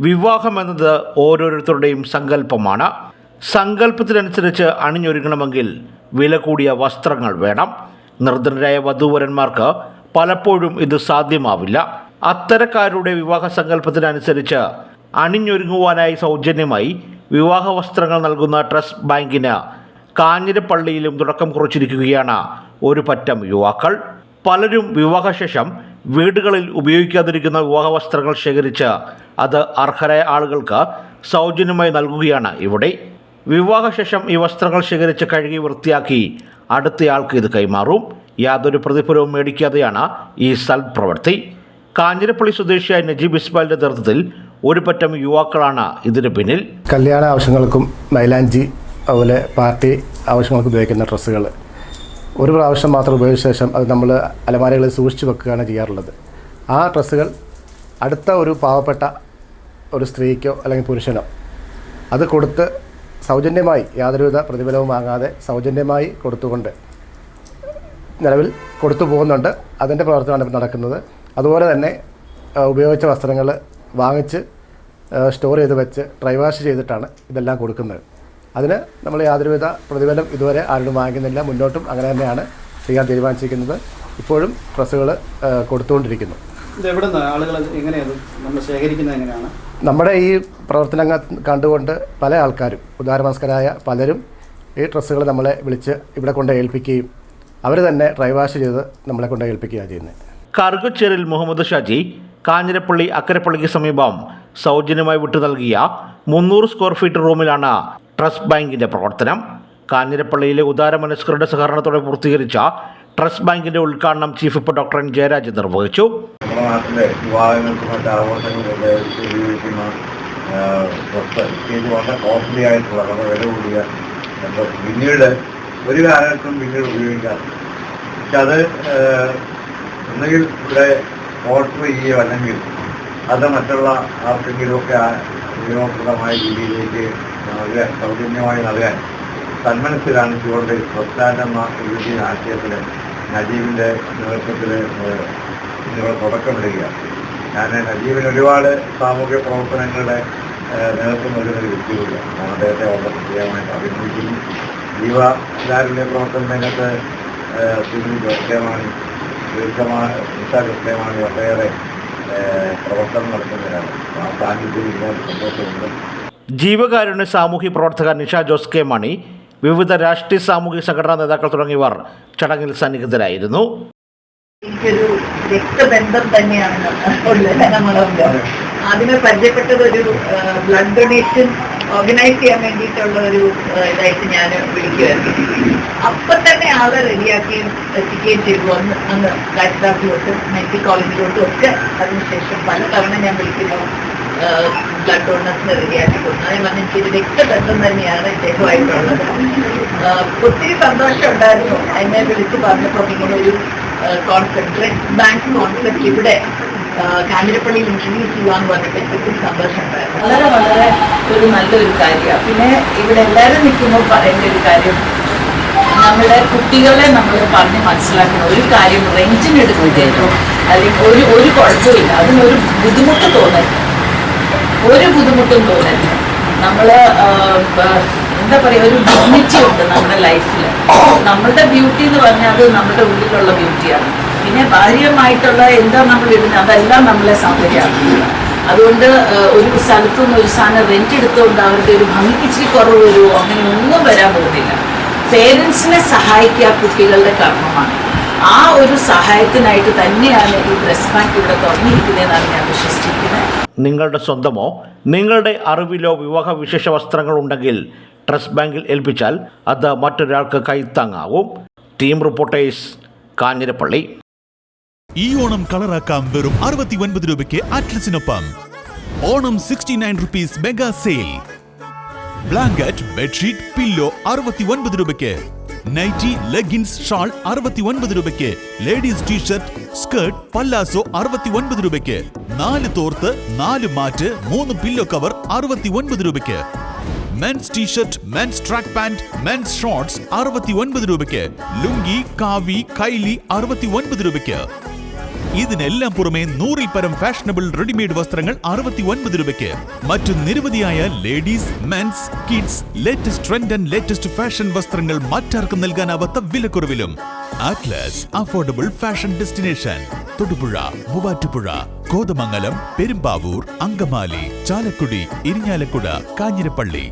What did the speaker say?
വിവാഹം എന്നത് ഓരോരുത്തരുടെയും സങ്കല്പമാണ്. സങ്കല്പത്തിനനുസരിച്ച് അണിഞ്ഞൊരുങ്ങണമെങ്കിൽ വില കൂടിയ വസ്ത്രങ്ങൾ വേണം. നിർദ്ധനരായ വധൂവരന്മാർക്ക് പലപ്പോഴും ഇത് സാധ്യമാവില്ല. അത്തരക്കാരുടെ വിവാഹ സങ്കല്പത്തിനനുസരിച്ച് അണിഞ്ഞൊരുങ്ങുവാനായി സൗജന്യമായി വിവാഹ വസ്ത്രങ്ങൾ നൽകുന്ന ട്രസ്റ്റ് ബാങ്കിന് കാഞ്ഞിരപ്പള്ളിയിലും തുടക്കം കുറിച്ചിരിക്കുകയാണ് ഒരു പറ്റം യുവാക്കൾ. പലരും വിവാഹശേഷം വീടുകളിൽ ഉപയോഗിക്കാതിരിക്കുന്ന വിവാഹ വസ്ത്രങ്ങൾ ശേഖരിച്ച് അത് അർഹരായ ആളുകൾക്ക് സൗജന്യമായി നൽകുകയാണ്. ഇവിടെ വിവാഹശേഷം ഈ വസ്ത്രങ്ങൾ ശേഖരിച്ച് കഴുകി വൃത്തിയാക്കി അടുത്തയാൾക്ക് ഇത് കൈമാറും. യാതൊരു പ്രതിഫലവും മേടിക്കാതെയാണ് ഈ സൽപ്രവൃത്തി കാഞ്ഞിരപ്പള്ളി സ്വദേശിയായ നജീബ് ഇസ്മാലിന്റെ നേതൃത്വത്തിൽ ഒരു പറ്റം യുവാക്കളാണ് ഇതിന് പിന്നിൽ. കല്യാണ ആവശ്യങ്ങൾക്കും മൈലാഞ്ചി അതുപോലെ പാർട്ടി ആവശ്യങ്ങൾക്ക് ഉപയോഗിക്കുന്ന ഡ്രസ്സുകൾ ഒരു പ്രാവശ്യം മാത്രം ഉപയോഗിച്ച ശേഷം അത് നമ്മൾ അലമാരകളിൽ സൂക്ഷിച്ചു വെക്കുകയാണ് ചെയ്യാറുള്ളത്. ആ ഡ്രസ്സുകൾ അടുത്ത ഒരു പാവപ്പെട്ട ഒരു സ്ത്രീക്കോ അല്ലെങ്കിൽ പുരുഷനോ അത് കൊടുത്ത് സൗജന്യമായി യാതൊരുവിധ പ്രതിഫലവും വാങ്ങാതെ സൗജന്യമായി കൊടുത്തുകൊണ്ട് നിലവിൽ കൊടുത്തു പോകുന്നുണ്ട്. അതിന്റെ പ്രവർത്തനമാണ് ഇപ്പോൾ നടക്കുന്നത്. അതുപോലെ തന്നെ ഉപയോഗിച്ച വസ്ത്രങ്ങൾ വാങ്ങിച്ച് സ്റ്റോർ ചെയ്ത് വെച്ച് ഡ്രൈ വാഷ് ചെയ്തിട്ടാണ് ഇതെല്ലാം കൊടുക്കുന്നത്. അതിന് നമ്മൾ യാതൊരുവിധ പ്രതിഫലം ഇതുവരെ ആരോടും വാങ്ങിക്കുന്നില്ല. മുന്നോട്ടും അങ്ങനെ തന്നെയാണ് ചെയ്യാൻ തീരുമാനിച്ചിരിക്കുന്നത്. ഇപ്പോഴും ഡ്രസ്സുകൾ കൊടുത്തുകൊണ്ടിരിക്കുന്നു. നമ്മുടെ ഈ പ്രവർത്തനങ്ങൾ കണ്ടുകൊണ്ട് പല ആൾക്കാരും ഉദാരമനസ്കരായ പലരും ഈ ഡ്രസ്സുകൾ നമ്മളെ വിളിച്ച് ഇവിടെ കൊണ്ട് ഏൽപ്പിക്കുകയും അവർ തന്നെ ഡ്രൈ വാഷ് ചെയ്ത് നമ്മളെ കൊണ്ട് ഏൽപ്പിക്കുകയാണ് ചെയ്യുന്നത്. കറുകച്ചേരിൽ മുഹമ്മദ് ഷാജി കാഞ്ഞിരപ്പള്ളി അക്കരപ്പള്ളിക്ക് സമീപം സൗജന്യമായി വിട്ടു നൽകിയ മുന്നൂറ് സ്ക്വയർ ഫീറ്റ് റൂമിലാണ് ട്രസ്റ്റ് ബാങ്കിന്റെ പ്രവർത്തനം. കാഞ്ഞിരപ്പള്ളിയിലെ ഉദാരമനസ്കരുടെ സഹകരണത്തോടെ പൂർത്തീകരിച്ച ട്രസ്റ്റ് ബാങ്കിന്റെ ഉദ്ഘാടനം ചീഫ് ഇപ്പോൾ ഡോക്ടർ എൻ. ജയരാജ് നിർവഹിച്ചു. വളരെ പിന്നീട് ഒരു കാലത്തും പിന്നീട് ഉപയോഗിക്കാറില്ല പക്ഷെ അത് ഒന്നുകിൽ ഇവിടെ ഓർഡർ ചെയ്യുകയോ അല്ലെങ്കിൽ അത് മറ്റുള്ള ആർക്കെങ്കിലുമൊക്കെ ഉപയോഗപ്രദമായ രീതിയിലേക്ക് നൽകാൻ സൗജന്യമായി നൽകാൻ സന്മനസ് കാണിച്ചുകൊണ്ട് പ്രസ്ഥാനം എഴുതിയ ആശയത്തിൽ നജീബിന്റെ നേതൃത്വത്തിൽ നിങ്ങൾ തുടക്കമിടുകയാണ്. ഞാൻ നജീബിന് ഒരുപാട് സാമൂഹ്യ പ്രവർത്തനങ്ങളുടെ നേതൃത്വം നൽകുന്ന ഒരു വ്യക്തി കൂടിയാണ് ഞാൻ അദ്ദേഹത്തെ വളരെ പ്രത്യേകമായിട്ട് അഭിനന്ദിക്കുന്നു. ജീവകാരുടെ പ്രവർത്തന രംഗത്ത് സുനിൽ ജോസ്കേമാണി ദീർഘമായ ഒട്ടേറെ ഏഹ്, പ്രവർത്തനം നടത്തുന്നവരാണ്. ആ സാന്നിധ്യം ഇല്ലാതെ സന്തോഷമുണ്ട്. ജീവകാരുണ്യ സാമൂഹ്യ പ്രവർത്തക നിഷ ജോസ് കെ മണി വിവിധ രാഷ്ട്രീയ സാമൂഹിക സംഘടനാ നേതാക്കൾ തുടങ്ങിയവർ ചടങ്ങിൽ സന്നിഹിതരായിരുന്നു. ഒരു രക്തബന്ധം തന്നെയാണ് ആദ്യമേ പരിചയപ്പെട്ടത് ഒരു ബ്ലഡ് ഡൊണേഷൻ ഓർഗനൈസ് ചെയ്യാൻ വേണ്ടിയിട്ടുള്ള ഒരു ഇതായിട്ട് ഞാൻ വിളിക്കുമായിരുന്നു അപ്പൊ തന്നെ ആളെ റെഡിയാക്കുകയും എത്തിക്കുകയും ചെയ്തു. അന്ന് അന്ന് ഗായത്രാഫിലോട്ടും മെഡിക്കൽ കോളേജിലോട്ടും ഒക്കെ അതിനുശേഷം പല തവണ ഞാൻ വിളിക്കുന്നു. ബ്ലഡ് ഡോണേഴ്സിനെ റെഡിയാക്കി കൊടുത്തു അതേ പറഞ്ഞ എനിക്കൊരു ബന്ധം തന്നെയാണ് ഇദ്ദേഹമായിട്ടുള്ളത് ഒത്തിരി സന്തോഷം ഉണ്ടായിരുന്നു എന്നെ വിളിച്ച് പറഞ്ഞപ്പോൾ ഇങ്ങനെ ഒരു കോൺസെപ്റ്റ് ബാങ്ക് കോൺസെപ്റ്റ് ഇവിടെ കാഞ്ഞിരപ്പള്ളിയിൽ ഇൻട്രൊഡ്യൂസ് ചെയ്യാന്ന് പറഞ്ഞിട്ട് ഒത്തിരി സന്തോഷം ഉണ്ടായിരുന്നു. വളരെ വളരെ ഒരു നല്ലൊരു കാര്യമാണ്. പിന്നെ ഇവിടെ എല്ലാവരും നിൽക്കുമ്പോൾ പറയേണ്ട ഒരു കാര്യം നമ്മുടെ കുട്ടികളെ നമ്മൾ പറഞ്ഞ് മനസ്സിലാക്കുന്ന ഒരു കാര്യം റെഞ്ചിനെടുക്കുകയായിരുന്നു അല്ലെങ്കിൽ ഒരു ഒരു കുഴപ്പമില്ല അതിനൊരു ബുദ്ധിമുട്ട് തോന്നരുത്. ഒരു ബുദ്ധിമുട്ടും തോന്നരുത്. നമ്മൾ എന്താ പറയുക ഒരു ഡിഗ്നിറ്റി ഉണ്ട് നമ്മുടെ ലൈഫിൽ നമ്മളുടെ ബ്യൂട്ടി എന്ന് പറഞ്ഞാൽ അത് നമ്മുടെ ഉള്ളിലുള്ള ബ്യൂട്ടിയാണ് പിന്നെ ഭാര്യമായിട്ടുള്ള എന്താ നമ്മൾ ഇടുന്നത് അതെല്ലാം നമ്മളെ സൗകര്യമാണ്. അതുകൊണ്ട് ഒരു സ്ഥലത്തു നിന്ന് ഒരു സാധനം റെന്റ് എടുത്തുകൊണ്ട് അവരുടെ ഒരു ഭംഗിക്ക് കുറവ് വരുമോ അങ്ങനെ ഒന്നും വരാൻ പോകുന്നില്ല. പേരൻസിനെ സഹായിക്കുക കുട്ടികളുടെ കർമ്മമാണ്. ആ ഒരു സഹായത്തിനായിട്ട് തന്നെയാണ് ഈ ബ്രസ്റ്റ് ബാങ്ക് ഇവിടെ തുറന്നിരിക്കുന്നതെന്നാണ് ഞാൻ വിശ്വസിക്കുന്നത്. നിങ്ങളുടെ സ്വന്തമോ നിങ്ങളുടെ അറിവിലോ വിവാഹ വിശേഷ വസ്ത്രങ്ങൾ ഉണ്ടെങ്കിൽ ട്രസ്റ്റ് ബാങ്കിൽ ഏൽപ്പിച്ചാൽ അത് മറ്റൊരാൾക്ക് കൈത്താങ്ങാവും. Team reporters Kanjirappally. ഈ ഓണം കളറാക്കാം വെറും അറുപത്തി ഒൻപത് രൂപയ്ക്ക് അറ്റ്ലസിനൊപ്പം Onam sixty nine rupees mega sale blanket bedsheet pillow അറുപത്തി ഒൻപത് രൂപയ്ക്ക്. നൈറ്റി ലെഗിൻസ് ഷാൾ അറുപത്തി ഒൻപത് രൂപയ്ക്ക്. ലേഡീസ് ടീഷർട്ട് സ്കേർട്ട് പല്ലാസോ അറുപത്തി ഒൻപത് രൂപയ്ക്ക്. നാല് തോർത്ത് നാല് മാറ്റ് മൂന്ന് പില്ലോ കവർ അറുപത്തി ഒൻപത് രൂപയ്ക്ക്. Men's T-shirt men's track pant men's shorts അറുപത്തി ഒൻപത് രൂപയ്ക്ക്. ലുങ്കി കാവി കൈലി അറുപത്തി ഒൻപത് രൂപയ്ക്ക്. ഇതിനെല്ലാം പുറമെ നൂറിൽ പരം ഫാഷനബിൾ റെഡിമെയ്ഡ് വസ്ത്രങ്ങൾ അറുപത്തി ഒൻപത് രൂപയ്ക്ക്. മറ്റു നിരവധിയായ ladies men's kids latest trend and latest fashion വസ്ത്രങ്ങൾ മറ്റാർക്കും നൽകാനാവാത്ത വിലക്കുറവിലും. Atlas affordable fashion destination Thodupuzha Muvattupuzha Kothamangalam Perumbavoor Angamaly Chalakudy Irinjalakuda Kanjirappally.